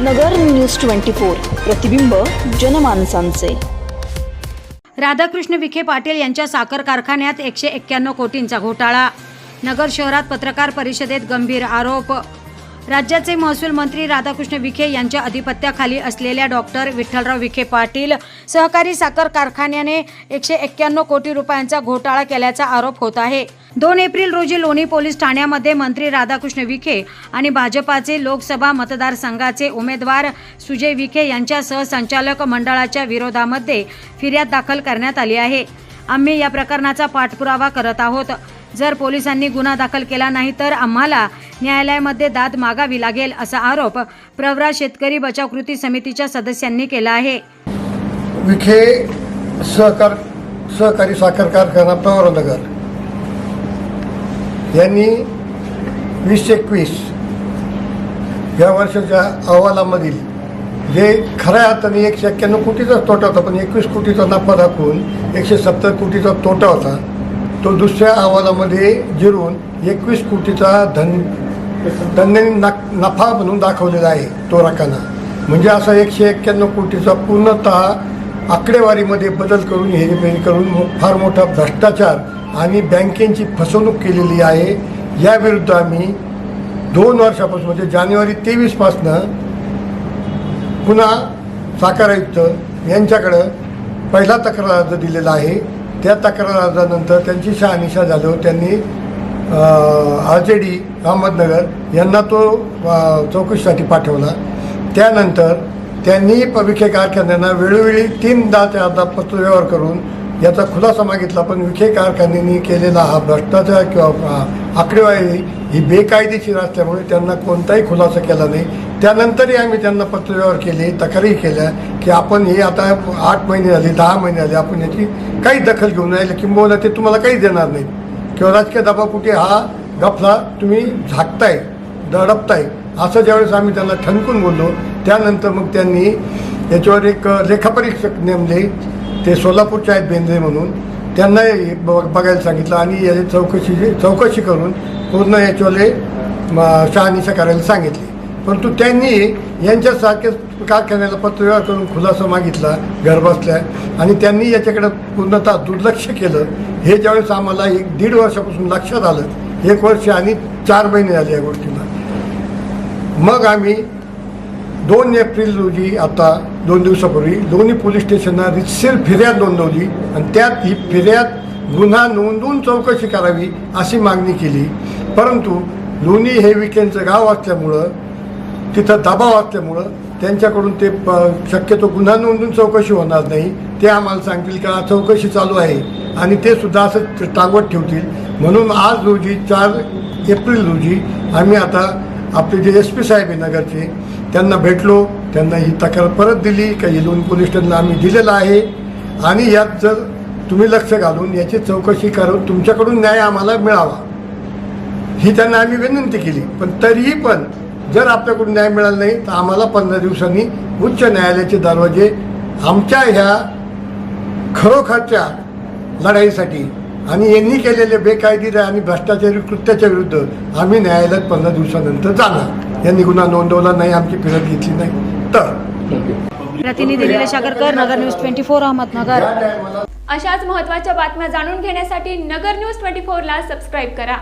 नगर news twenty four प्रतिबिंब जनमानसांचे. राधाकृष्ण विखे पाटील यांच्या साखर कारखान्यात एकशे एक्क्याण्णव कोटींचा घोटाळा. नगर शहरात पत्रकार परिषदेत गंभीर आरोप राज्याचे महसूल मंत्री राधाकृष्ण विखे यांच्या अधिपत्याखाली असलेल्या डॉक्टर विठ्ठलराव विखे पाटील सहकारी साखर कारखान्याने एकशे एक्क्याण्णव कोटी रुपयांचा घोटाळा केल्याचा आरोप होत आहे. दोन एप्रिल रोजी लोणी पोलीस ठाण्यामध्ये मंत्री राधाकृष्ण विखे आणि भाजपाचे लोकसभा मतदारसंघाचे उमेदवार सुजय विखे यांच्या सहसंचालक मंडळाच्या विरोधामध्ये फिर्याद दाखल करण्यात आली आहे. आम्ही या प्रकरणाचा पाठपुरावा करत आहोत. जर पोलिसांनी गुन्हा दाखल केला नाही तर आम्हाला न्यायालयामध्ये दाद मागावी लागेल असा आरोप प्रवरा शेतकरी बचाव कृती समितीच्या सदस्यांनी केला आहे. विखे सहकार सहकारी साखर कारखाना पवारनगर यांनी वीस एकवीस या वर्षाच्या अहवालामधील जे खऱ्या अर्थाने एकशे एक्क्याण्णव कोटीचाच तोटा होता पण एकवीस कोटीचा नफा दाखवून एकशे सत्तर कोटीचा तोटा होता तो दुसऱ्या अहवालामध्ये जिरून एकवीस कोटीचा धन त्यांनी नफा म्हणून दाखवलेला आहे तो राखाना म्हणजे असा एकशे एक्क्याण्णव कोटीचा पूर्णतः आकडेवारीमध्ये बदल करून हेरेफेरी करून मो- फार मोठा भ्रष्टाचार आणि बँकेची फसवणूक केलेली आहे. याविरुद्ध आम्ही दोन वर्षापासून म्हणजे जानेवारी तेवीसपासनं पुन्हा साखर आयुक्त यांच्याकडं पहिला तक्रार अर्ज दिलेला आहे. त्या तक्रार अर्जानंतर त्यांची शहानिशा झाल्यावर त्यांनी आर जे डी अहमदनगर यांना तो चौकशीसाठी पाठवला. त्यानंतर त्यांनी विखे कारखान्यांना वेळोवेळी तीनदा चारदा पत्रव्यवहार करून याचा खुलासा मागितला पण विखे कारखान्यांनी केलेला हा भ्रष्टाचार किंवा आकडेवारी ही बेकायदेशीर असल्यामुळे त्यांना कोणताही खुलासा केला नाही. त्यानंतरही आम्ही त्यांना पत्रव्यवहार केले तक्रारी केल्या की आपण हे आता आठ महिने झाले दहा महिने झाले आपण याची काही दखल घेऊन राहिले किंबहुना ते तुम्हाला काही देणार नाही. किंवा राजकीय दबावपोटी हा गफला तुम्ही झाकताय दडपताय. असं ज्यावेळेस आम्ही त्यांना ठणकून बोललो त्यानंतर मग त्यांनी याच्यावर एक लेखापरीक्षक नेमले ते सोलापूरचे आहेत बेंद्रे म्हणून. त्यांना ब- बघायला सांगितलं आणि याची चौकशी चौकशी करून पूर्ण याच्यावाले शहानिशा करायला सांगितली. परंतु त्यांनी यांच्यासारख्याच कारखान्याला पत्रव्यवहार करून खुलासा मागितला घरबसल्या आणि त्यांनी याच्याकडे पूर्णतः दुर्लक्ष केलं. हे ज्यावेळेस आम्हाला एक दीड वर्षापासून लक्षात आलं एक वर्ष आणि चार महिने झाले या गोष्टीला. मग आम्ही दोन एप्रिल रोजी आता दोन दिवसापूर्वी दोन्ही पोलीस स्टेशनला रितसेल फिर्याद नोंदवली आणि त्यात ही फिर्याद गुन्हा नोंदवून चौकशी करावी अशी मागणी केली. परंतु लोणी हे विकेंडचं गाव असल्यामुळं तिथं दबाव असल्यामुळं त्यांच्याकडून ते प शक्यतो गुन्हा नोंदून चौकशी होणार नाही ते आम्हाला सांगतील का चौकशी चालू आहे आणि ते सुद्धा असं टांगवत ठेवतील. म्हणून आज रोजी चार एप्रिल रोजी आम्ही आता आपले जे एस पी साहेब आहे नगरचे त्यांना भेटलो त्यांना ही तक्रार परत दिली का येलून लोन पोलीस स्टेशनला आम्ही दिलेलं आहे. आणि यात जर तुम्ही लक्ष घालून याची चौकशी करून तुमच्याकडून न्याय आम्हाला मिळावा. ही त्यांना आम्ही विनंती केली. पण तरीही पण जर आपल्याकडून न्याय मिळाला नाही तर आम्हाला पंधरा दिवसांनी उच्च न्यायालयाचे दरवाजे आमच्या ह्या खरोखरच्या लढाईसाठी. आणि यांनी केलेले बेकायदेशीर आणि भ्रष्टाचारी कृत्याच्या विरुद्ध आम्ही न्यायालयात पंधरा दिवसानंतर जाणार. यांनी गुन्हा नोंदवला नाही आमची फिरत घेतली नाही. तर प्रतिनिधी Nilesh Agarkar Nagar news twenty four Ahmednagar. अशाच महत्त्वाच्या बातम्या जाणून घेण्यासाठी नगर न्यूज ट्वेंटी फोरला सबस्क्राईब करा.